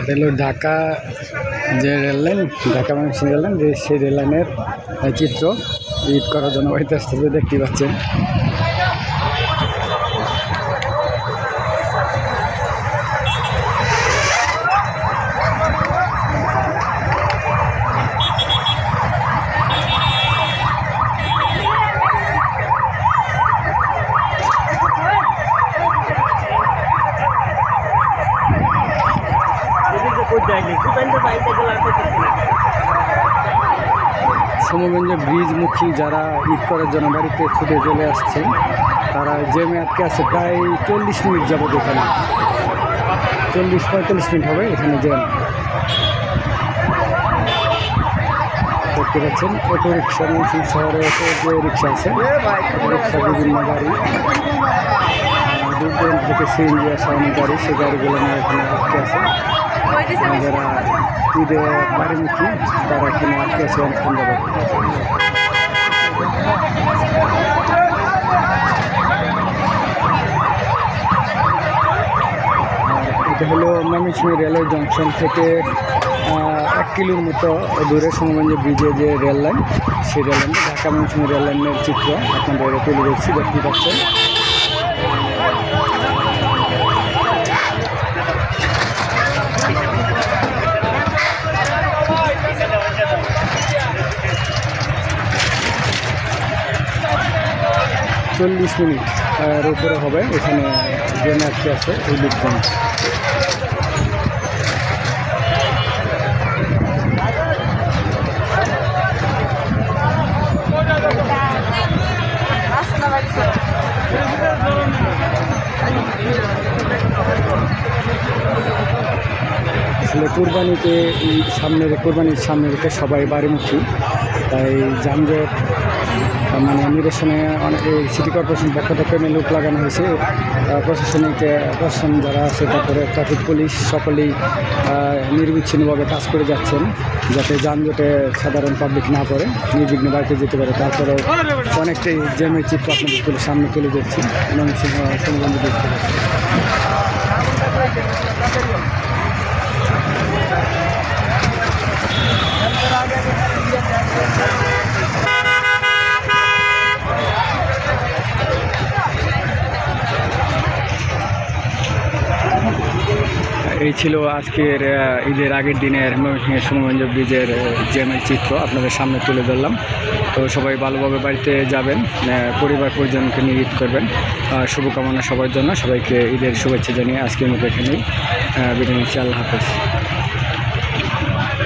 এটা হলো ঢাকা যে রেললাইন ঢাকা মানুষ রেললাইন যে সেই রেললাইনের চিত্র। ঈদ করার জন্য বাড়িতে আসতেছে দেখতে পাচ্ছেন। সমগঞ্জ ব্রিজমুখী যারা ঈদ করার জন্য বাড়িতে ছুটে চলে আসছেন, তারা জেমে আটকে আছে। প্রায় চল্লিশ মিনিট যাবত এখানে। চল্লিশ, পঁয়তাল্লিশ মিনিট হবে এখানে জ্যাম দেখতে পাচ্ছেন, অটো রিক্সা শহরে অটো যে রিক্সা আছে, রিক্সা বিভিন্ন গাড়ি। দূর দূরান্ত থেকে সিএনজি আসা অনেক গাড়ি, সেই গাড়িগুলো নিয়ে এখানে আটকে আছে। যারা ঈদে বাড়িমুখী তারা এখানে আটকে আছে অনেকক্ষণ যাবে এটা হলো ময়মনসিংহ রেলওয়ে জংশন থেকে এক কিলোর মতো দূরে সমগঞ্জ ব্রিজে যে রেল লাইন, সেই রেল লাইনে ঢাকা ময়মনসিংহ রেল লাইনের চিত্র। আপনাদের তুলে ধরছি, দেখতে পাচ্ছেন। চল্লিশ মিনিট এর উপরে হবে। এখানে যে ম্যাচটি আছে এই লিখবেন আসলে কোরবানিতে এই সামনে কোরবানির সামনে রেখে সবাই বাড়িমুখী। তাই যানজট মানে নিরসনে অনেক সিটি কর্পোরেশন পক্ষ থেকে লোক লাগানো হয়েছে। প্রশাসনিক প্রশাসন যারা আছে, তারপরে ট্রাফিক পুলিশ সকলেই নির্বিচ্ছিন্নভাবে কাজ করে যাচ্ছেন, যাতে যানজটে সাধারণ পাবলিক না পড়ে, নির্বিঘ্নে বাড়িতে যেতে পারে। তারপরেও অনেকটাই জ্যামের চিত্র আপনাদের তুলে, সামনে তুলে দিচ্ছি সমগঞ্জ দেখতে পাচ্ছি এই ছিল আজকের ঈদের আগের দিনের ময়মনসিংহের সুমঞ্জ ব্রিজের জ্যামের চিত্র আপনাদের সামনে তুলে ধরলাম। তো সবাই ভালোভাবে বাড়িতে যাবেন পরিবার পরিজনকে নিয়ে ঈদ করবেন। আর শুভকামনা সবার জন্য। সবাইকে ঈদের শুভেচ্ছা জানিয়ে আজকের মতো এখানেই বিরিয়ানি আল্লাহ হাফেজ।